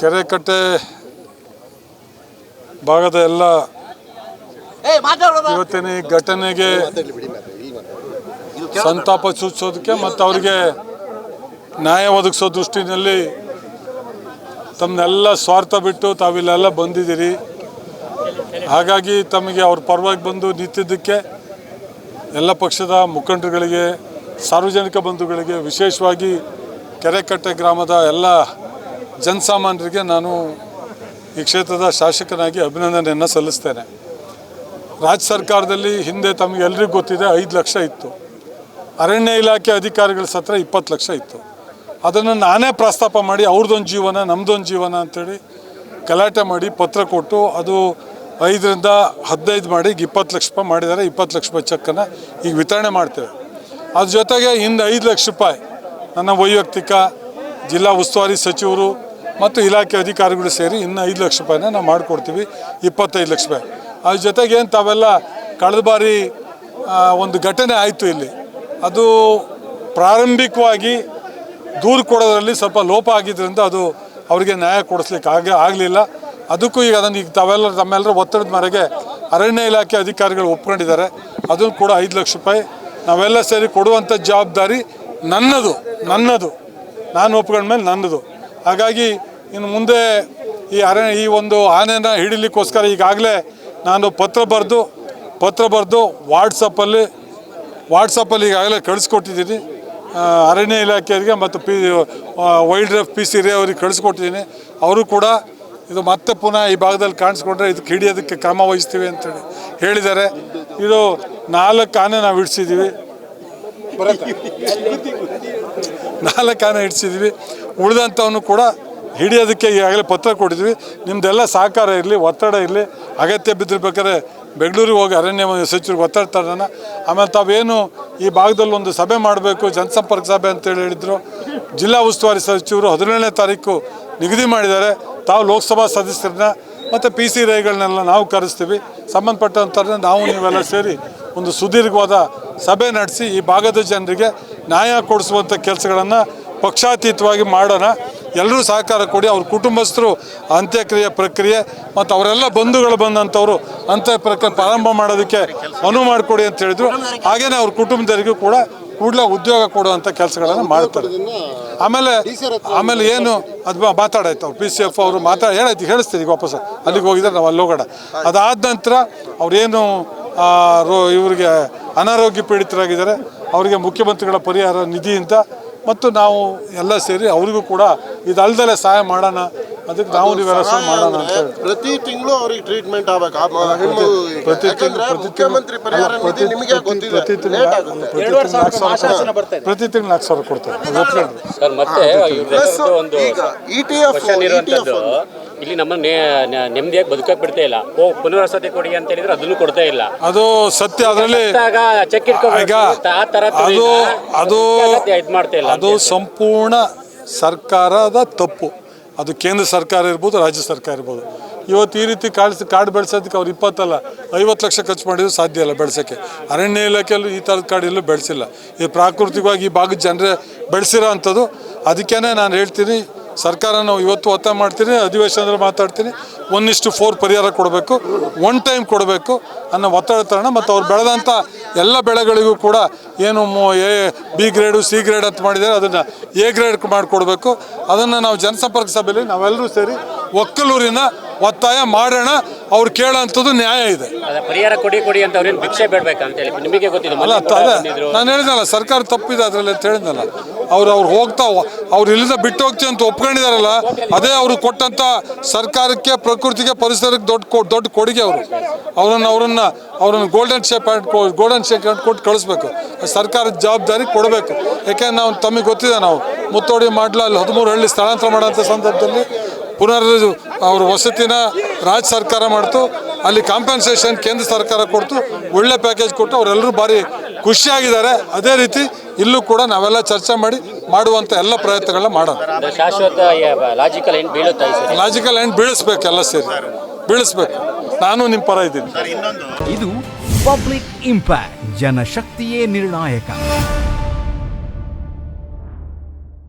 ಕೆರೆಕಟ್ಟೆ ಭಾಗದ ಎಲ್ಲ ಇವತ್ತಿನ ಈ ಘಟನೆಗೆ ಸಂತಾಪ ಸೂಚಿಸೋದಕ್ಕೆ ಮತ್ತು ಅವರಿಗೆ ನ್ಯಾಯ ಒದಗಿಸೋ ದೃಷ್ಟಿನಲ್ಲಿ ತಮ್ಮನ್ನೆಲ್ಲ ಸ್ವಾರ್ಥ ಬಿಟ್ಟು ತಾವಿಲ್ಲೆಲ್ಲ ಬಂದಿದ್ದೀರಿ. ಹಾಗಾಗಿ ತಮಗೆ ಅವ್ರ ಪರವಾಗಿ ಬಂದು ನಿಂತಿದ್ದಕ್ಕೆ ಎಲ್ಲ ಪಕ್ಷದ ಮುಖಂಡರುಗಳಿಗೆ ಸಾರ್ವಜನಿಕ ಬಂಧುಗಳಿಗೆ ವಿಶೇಷವಾಗಿ ಕೆರೆಕಟ್ಟೆ ಗ್ರಾಮದ ಎಲ್ಲ ಜನಸಾಮಾನ್ಯರಿಗೆ ನಾನು ಈ ಕ್ಷೇತ್ರದ ಶಾಸಕನಾಗಿ ಅಭಿನಂದನೆಯನ್ನು ಸಲ್ಲಿಸ್ತೇನೆ. ರಾಜ್ಯ ಸರ್ಕಾರದಲ್ಲಿ ಹಿಂದೆ ತಮಗೆಲ್ಲರಿಗೂ ಗೊತ್ತಿದೆ ಐದು ಲಕ್ಷ ಇತ್ತು. ಅರಣ್ಯ ಇಲಾಖೆ ಅಧಿಕಾರಿಗಳ ಸತ್ರ ಇಪ್ಪತ್ತು ಲಕ್ಷ ಇತ್ತು. ಅದನ್ನು ನಾನೇ ಪ್ರಸ್ತಾಪ ಮಾಡಿ ಅವ್ರದ್ದೊಂದು ಜೀವನ ನಮ್ಮದೊಂದು ಜೀವನ ಅಂಥೇಳಿ ಗಲಾಟೆ ಮಾಡಿ ಪತ್ರ ಕೊಟ್ಟು ಅದು ಐದರಿಂದ ಹದಿನೈದು ಮಾಡಿ ಈಗ ಇಪ್ಪತ್ತು ಲಕ್ಷ ರೂಪಾಯಿ ಮಾಡಿದ್ದಾರೆ, ಇಪ್ಪತ್ತು ಲಕ್ಷ ರೂಪಾಯಿ ಚೆಕ್ಕನ್ನು ಈಗ ವಿತರಣೆ ಮಾಡ್ತೇವೆ. ಅದ್ರ ಜೊತೆಗೆ ಹಿಂದೆ ಐದು ಲಕ್ಷ ರೂಪಾಯಿ ನನ್ನ ವೈಯಕ್ತಿಕ ಜಿಲ್ಲಾ ಉಸ್ತುವಾರಿ ಸಚಿವರು ಮತ್ತು ಇಲಾಖೆ ಅಧಿಕಾರಿಗಳು ಸೇರಿ ಇನ್ನು ಐದು ಲಕ್ಷ ರೂಪಾಯಿನ ನಾವು ಮಾಡಿಕೊಡ್ತೀವಿ, ಇಪ್ಪತ್ತೈದು ಲಕ್ಷ ರೂಪಾಯಿ. ಅದ್ರ ಏನು ತಾವೆಲ್ಲ ಕಳೆದ ಬಾರಿ ಒಂದು ಘಟನೆ ಆಯಿತು ಇಲ್ಲಿ. ಅದು ಪ್ರಾರಂಭಿಕವಾಗಿ ದೂರು ಕೊಡೋದ್ರಲ್ಲಿ ಸ್ವಲ್ಪ ಲೋಪ ಆಗಿದ್ದರಿಂದ ಅದು ಅವರಿಗೆ ನ್ಯಾಯ ಕೊಡಿಸ್ಲಿಕ್ಕೆ ಆಗ, ಆಗಲಿಲ್ಲ. ಅದಕ್ಕೂ ಈಗ ಅದನ್ನು ಈಗ ತಾವೆಲ್ಲ, ತಮ್ಮೆಲ್ಲರ ಒತ್ತಡದ ಮೇರೆಗೆ ಅರಣ್ಯ ಇಲಾಖೆ ಅಧಿಕಾರಿಗಳು ಒಪ್ಕೊಂಡಿದ್ದಾರೆ. ಅದನ್ನು ಕೂಡ ಐದು ಲಕ್ಷ ರೂಪಾಯಿ ನಾವೆಲ್ಲ ಸೇರಿ ಕೊಡುವಂಥ ಜವಾಬ್ದಾರಿ ನನ್ನದು ನನ್ನದು. ನಾನು ಒಪ್ಕೊಂಡ್ಮೇಲೆ ನನ್ನದು. ಹಾಗಾಗಿ ಇನ್ನು ಮುಂದೆ ಈ ಅರಣ್ಯ, ಈ ಒಂದು ಆನೆನ ಹಿಡಿಲಿಕ್ಕೋಸ್ಕರ ಈಗಾಗಲೇ ನಾನು ಪತ್ರ ಬರೆದು ಪತ್ರ ಬರೆದು ವಾಟ್ಸಪ್ಪಲ್ಲಿ ವಾಟ್ಸಪ್ಪಲ್ಲಿ ಈಗಾಗಲೇ ಕಳಿಸ್ಕೊಟ್ಟಿದ್ದೀನಿ. ಅರಣ್ಯ ಇಲಾಖೆಯವರಿಗೆ ಮತ್ತು P wildlife P C ಅವ್ರಿಗೆ ಕಳಿಸ್ಕೊಟ್ಟಿದ್ದೀನಿ. ಅವರು ಕೂಡ ಇದು ಮತ್ತೆ ಪುನಃ ಈ ಭಾಗದಲ್ಲಿ ಕಾಣಿಸ್ಕೊಂಡ್ರೆ ಇದಕ್ಕೆ ಹಿಡಿಯೋದಕ್ಕೆ ಕ್ರಮ ವಹಿಸ್ತೀವಿ ಅಂತೇಳಿ ಹೇಳಿದ್ದಾರೆ. ಇದು ನಾಲ್ಕು ಆನೆ ನಾವು ಇಡ್ಸಿದ್ದೀವಿ ನಾಲ್ಕು ಆನೆ ಇಡಿಸಿದ್ವಿ ಉಳಿದಂಥವನ್ನು ಕೂಡ ಹಿಡಿಯೋದಕ್ಕೆ ಈಗಾಗಲೇ ಪತ್ರ ಕೊಟ್ಟಿದ್ವಿ. ನಿಮ್ಮದೆಲ್ಲ ಸಹಕಾರ ಇರಲಿ, ಒತ್ತಡ ಇರಲಿ. ಅಗತ್ಯ ಬಿದ್ದಿರ್ಬೇಕಾದ್ರೆ ಬೆಂಗಳೂರಿಗೆ ಹೋಗಿ ಅರಣ್ಯ ಸಚಿವರು ಒತ್ತಡ ತರೋಣ. ಆಮೇಲೆ ತಾವೇನು ಈ ಭಾಗದಲ್ಲಿ ಒಂದು ಸಭೆ ಮಾಡಬೇಕು, ಜನಸಂಪರ್ಕ ಸಭೆ ಅಂತೇಳಿ ಹೇಳಿದರು. ಜಿಲ್ಲಾ ಉಸ್ತುವಾರಿ ಸಚಿವರು ಹದಿನೇಳನೇ ತಾರೀಕು ನಿಗದಿ ಮಾಡಿದ್ದಾರೆ. ತಾವು ಲೋಕಸಭಾ ಸದಸ್ಯರನ್ನ ಮತ್ತು ಪಿ ಸಿ ರೈಗಳನ್ನೆಲ್ಲ ನಾವು ಕರೆಸ್ತೀವಿ. ಸಂಬಂಧಪಟ್ಟಂಥವ್ರನ್ನ ನಾವು ನೀವೆಲ್ಲ ಸೇರಿ ಒಂದು ಸುದೀರ್ಘವಾದ ಸಭೆ ನಡೆಸಿ ಈ ಭಾಗದ ಜನರಿಗೆ ನ್ಯಾಯ ಕೊಡಿಸುವಂಥ ಕೆಲಸಗಳನ್ನು ಪಕ್ಷಾತೀತವಾಗಿ ಮಾಡೋಣ. ಎಲ್ಲರೂ ಸಹಕಾರ ಕೊಡಿ. ಅವ್ರ ಕುಟುಂಬಸ್ಥರು ಅಂತ್ಯಕ್ರಿಯೆ ಪ್ರಕ್ರಿಯೆ ಮತ್ತು ಅವರೆಲ್ಲ ಬಂಧುಗಳು ಬಂದಂಥವ್ರು ಅಂತ್ಯ ಪ್ರಕ್ರಿಯೆ ಪ್ರಾರಂಭ ಮಾಡೋದಕ್ಕೆ ಅನುವು ಮಾಡಿಕೊಡಿ ಅಂತ ಹೇಳಿದ್ರು. ಹಾಗೇನೆ ಅವ್ರ ಕುಟುಂಬದವರಿಗೂ ಕೂಡ ಕೂಡಲೇ ಉದ್ಯೋಗ ಕೊಡುವಂಥ ಕೆಲಸಗಳನ್ನು ಮಾಡ್ತಾರೆ. ಆಮೇಲೆ ಆಮೇಲೆ ಏನು, ಅದು ಮಾತಾಡಾಯ್ತು ಅವ್ರು. ಪಿ ಸಿ ಎಫ್ ಅವರು ಮಾತಾಡಿ ಹೇಳಾಯ್ತು ಹೇಳಿಸ್ತೀವಿ ಈಗ ವಾಪಸ್. ಅಲ್ಲಿಗೆ ಹೋಗಿದ್ದಾರೆ, ನಾವು ಅಲ್ಲಿ ಹೋಗೋಣ. ಅದಾದ ನಂತರ ಅವರೇನು ರೋ, ಇವರಿಗೆ ಅನಾರೋಗ್ಯ ಪೀಡಿತರಾಗಿದ್ದಾರೆ. ಅವರಿಗೆ ಮುಖ್ಯಮಂತ್ರಿಗಳ ಪರಿಹಾರ ನಿಧಿಯಿಂದ ಮತ್ತು ನಾವು ಎಲ್ಲ ಸೇರಿ ಅವರಿಗೂ ಕೂಡ ಇದಲ್ದಲೆ ಸಹಾಯ ಮಾಡೋಣ. ಅದಕ್ಕೆ ನಾವು ನೀವೆಲ್ಲ ಮಾಡೋಣ ಅಂತ ಹೇಳಿ ಪ್ರತಿ ತಿಂಗಳು ಅವ್ರಿಗೆ ಟ್ರೀಟ್ಮೆಂಟ್ ಆಗ್ಬೇಕು. ಆ ಮ- ಹೆಣ್ಣು ಪ್ರತಿ ಯಾಕಂದ್ರೆ ತಿಂಗಳು ಪ್ರತಿ ಮುಖ್ಯಮಂತ್ರಿ ಪರಿಹಾರ ತಿಂಗಳು ನಿಧಿ ನಿಮಗೆ ಪ್ರತಿ ಗೊತ್ತಿದೆ. ತಿಂಗಳು ಲೇಟ್ ಆಗುತ್ತೆ. ಪ್ರತಿ ತಿಂಗಳು ನಾಲ್ಕು ಸಾವಿರ ಪ್ರತಿ ತಿಂಗಳು ನಾಲ್ಕು ಸಾವಿರ ಕೊಡ್ತಾರೆ. ಸರ್ ಮತ್ತೆ ಇವ್ರದ್ದು ಒಂದು ಈಗ ಇ ಟಿ ಎಫ್ ಕ್ವಶನ್ ಇರುವಂತದ್ದು ಇಲ್ಲಿ ನಮ್ಮ ನೆಮ್ಮದಿಯಾಗಿ ಬದುಕಕ್ಕೆ ಬಿಡ್ತಾ ಇಲ್ಲ. ಓ ಪುನರ್ವಸತಿ ಕೊಡಿ ಅಂತ ಹೇಳಿದ್ರೆ ಅದನ್ನು ಕೊಡ್ತಾ ಇಲ್ಲ. ಅದು ಸತ್ಯ ಅದರಲ್ಲಿ ಚೆಕ್ ಇಟ್ಕೊಂಡು ಆ ತರ ಅದು ಅದು ಇದ್ ಮಾಡ್ತಾ ಇಲ್ಲ. ಅದು ಸಂಪೂರ್ಣ ಸರ್ಕಾರದ ತಪ್ಪು. ಅದು ಕೇಂದ್ರ ಸರ್ಕಾರ ಇರ್ಬೋದು ರಾಜ್ಯ ಸರ್ಕಾರ ಇರ್ಬೋದು. ಇವತ್ತು ಈ ರೀತಿ ಕಾಡು ಕಾಡು ಬೆಳೆಸೋದಕ್ಕೆ ಅವ್ರು ಇಪ್ಪತ್ತಲ್ಲ ಐವತ್ತು ಲಕ್ಷ ಖರ್ಚು ಮಾಡಿದ್ರು ಸಾಧ್ಯ ಇಲ್ಲ ಬೆಳೆಸೋಕ್ಕೆ. ಅರಣ್ಯ ಇಲಾಖೆಯಲ್ಲೂ ಈ ಥರದ ಕಾಡು ಎಲ್ಲೂ ಬೆಳೆಸಿಲ್ಲ. ಇದು ಪ್ರಾಕೃತಿಕವಾಗಿ ಈ ಭಾಗದ ಜನರೇ ಬೆಳೆಸಿರೋ ಅಂಥದ್ದು. ಅದಕ್ಕೇ ನಾನು ಹೇಳ್ತೀನಿ ಸರ್ಕಾರ ನಾವು ಇವತ್ತು ಒತ್ತಾಯ ಮಾಡ್ತೀನಿ ಅಧಿವೇಶನದಲ್ಲಿ ಮಾತಾಡ್ತೀನಿ. ಒನ್ ಇಷ್ಟು ಫೋರ್ ಪರಿಹಾರ ಕೊಡಬೇಕು, ಒನ್ ಟೈಮ್ ಕೊಡಬೇಕು ಅನ್ನೋ ಒತ್ತಡ ತರೋಣ. ಮತ್ತು ಅವ್ರು ಬೆಳೆದಂಥ ಎಲ್ಲ ಬೆಳೆಗಳಿಗೂ ಕೂಡ ಏನು A, B grade, C grade ಅಂತ ಮಾಡಿದ್ದಾರೆ, ಅದನ್ನು ಎ ಗ್ರೇಡ್ ಮಾಡಿಕೊಡ್ಬೇಕು. ಅದನ್ನು ನಾವು ಜನಸಂಪರ್ಕ ಸಭೆಯಲ್ಲಿ ನಾವೆಲ್ಲರೂ ಸೇರಿ ಒಕ್ಕಲೂರಿನ ಒತ್ತಾಯ ಮಾಡೋಣ. ಅವ್ರು ಕೇಳೋಂಥದ್ದು ನ್ಯಾಯ ಇದೆ. ಅದ ಪರಿಹಾರ ಕೊಡಿ ಕೊಡಿ ಅಂತ ಅವ್ರೇನು ಭಿಕ್ಷೆ ಹೇಳಿ. ನಿಮಗೆ ಗೊತ್ತಿದೆ ಅಲ್ಲ ಮೊನ್ನೆ ತ- ಅದೇ ನಾನು ಹೇಳಿದ್ನಲ್ಲ ಸರ್ಕಾರ ತಪ್ಪಿದೆ ಅದರಲ್ಲಿ ಅಂತ ಹೇಳಿದ್ನಲ್ಲ. ಅವ್ರು ಅವ್ರು ಹೋಗ್ತಾ ಅವ್ರು ಇಲ್ಲಿಂದ ಬಿಟ್ಟು ಹೋಗ್ತೀವಿ ಅಂತ ಒಪ್ಕೊಂಡಿದಾರಲ್ಲ ಅದೇ ಅವರು ಕೊಟ್ಟಂತ ಸರ್ಕಾರಕ್ಕೆ ಪ್ರಕೃತಿಗೆ ಪರಿಸರಕ್ಕೆ ದೊಡ್ಡ ಕೊ- ದೊಡ್ಡ ಕೊಡುಗೆ ಅವರು. ಅವರನ್ನು ಅವರನ್ನ ಅವ್ರನ್ನ golden shape hand golden shape hand ಕೊಟ್ಟು ಕಳಿಸ್ಬೇಕು. ಸರ್ಕಾರದ ಜವಾಬ್ದಾರಿ ಕೊಡಬೇಕು. ಯಾಕೆಂದ್ರೆ ನಾವು ತಮಗೆ ಗೊತ್ತಿದೆ ನಾವು. ಮುತ್ತೋಡಿ ಮಾಡ್ಲ ಅಲ್ಲಿ ಹದಿಮೂರು ಹಳ್ಳಿ ಸ್ಥಳಾಂತರ ಮಾಡೋಂಥ ಸಂದರ್ಭದಲ್ಲಿ ಪುನರ್ ಅವ್ರ ವಸತಿನ ರಾಜ್ಯ ಸರ್ಕಾರ ಮಾಡ್ತು ಅಲ್ಲಿ ಕಾಂಪೆನ್ಸೇಷನ್ ಕೇಂದ್ರ ಸರ್ಕಾರ ಕೊಡ್ತು ಒಳ್ಳೆ ಪ್ಯಾಕೇಜ್ ಕೊಟ್ಟು ಅವರೆಲ್ಲರೂ ಭಾರಿ ಖುಷಿಯಾಗಿದ್ದಾರೆ. ಅದೇ ರೀತಿ ಇಲ್ಲೂ ಕೂಡ ನಾವೆಲ್ಲ ಚರ್ಚೆ ಮಾಡಿ ಮಾಡುವಂಥ ಎಲ್ಲ ಪ್ರಯತ್ನಗಳನ್ನ ಮಾಡೋಣ. ಶಾಶ್ವತ ಲಾಜಿಕಲ್ ಆ್ಯಂಡ್ ಬೀಳಿಸ್ಬೇಕು ಎಲ್ಲ ಸೇರಿ. ಬೀಳಿಸ್ಬೇಕು. ನಾನು ನಿಮ್ಮ ಪರ ಇದ್ದೀನಿ. ಇದು ಪಬ್ಲಿಕ್ ಇಂಪ್ಯಾಕ್ಟ್ ಜನಶಕ್ತಿಯೇ ನಿರ್ಣಾಯಕ.